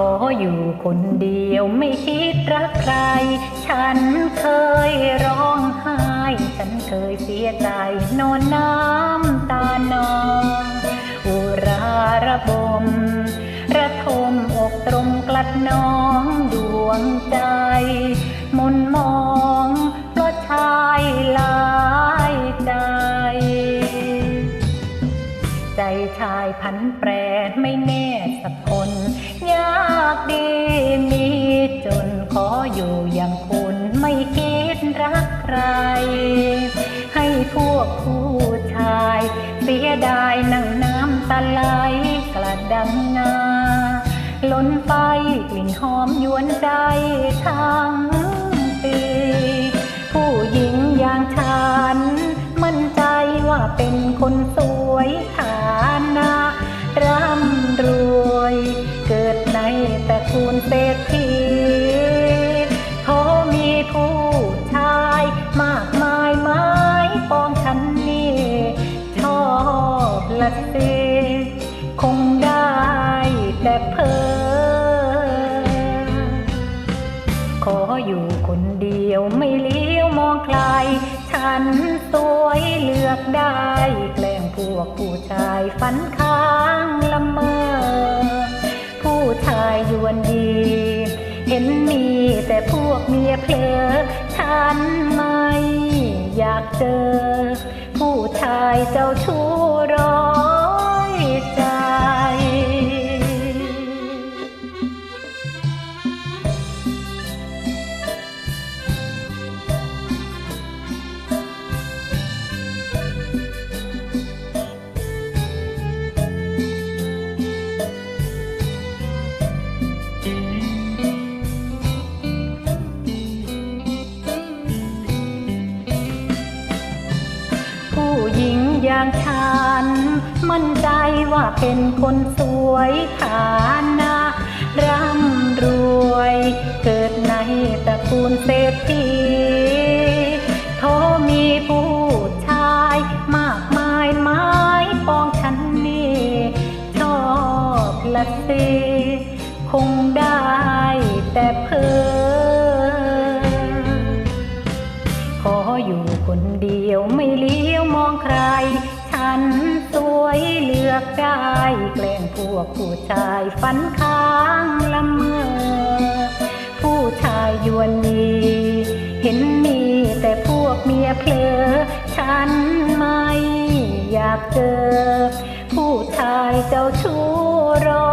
ขออยู่คนเดียวไม่คิดรักใคร ฉันเคยร้องไห้ ฉันเคยเสียใจนอนน้ำตานองอุราระบม ระทมอกตรมกลัดน้องดวงใจ มนมองเพราะชายลายใจใจชายพันแปรไม่แน่สักคน ยากดีมีจนขออยู่อย่างคุณไม่คิดรักใคร ให้พวกผู้ชาย เสียดายนั่งน้ำตาไหลกระดังงาล้นไปกลิ่นหอมยวนใจทั้งปี ผู้หญิงอย่างฉัน แต่เพ้อขออยู่คนเดียวไม่เลี้ยวมองใคร ฉันสวยเลือกได้ แกล้งพวกผู้ชายฝันค้างละเมอ ผู้ชายยวนดี เห็นมีแต่พวกเมียเพลอ ฉันไม่อยากเจอ ผู้ชายเจ้าชู้ อย่างฉัน มั่นใจว่าเป็นคนสวยฐานะร่ำรวย เกิดในตระกูลเศรษฐีโทมีผู้ชายมากมายไม้ปองฉันนี่ชอบละสิคงได้แต่เพ้อ คนเดียวไม่เลี้ยวมองใคร ฉันสวยเลือกได้แกล้งพวกผู้ชายฝันค้างละเมอผู้ชายยวนดีเห็นมีแต่พวกเมียเพลอฉันไม่อยากเจอ ผู้ชายเจ้าชู้รอ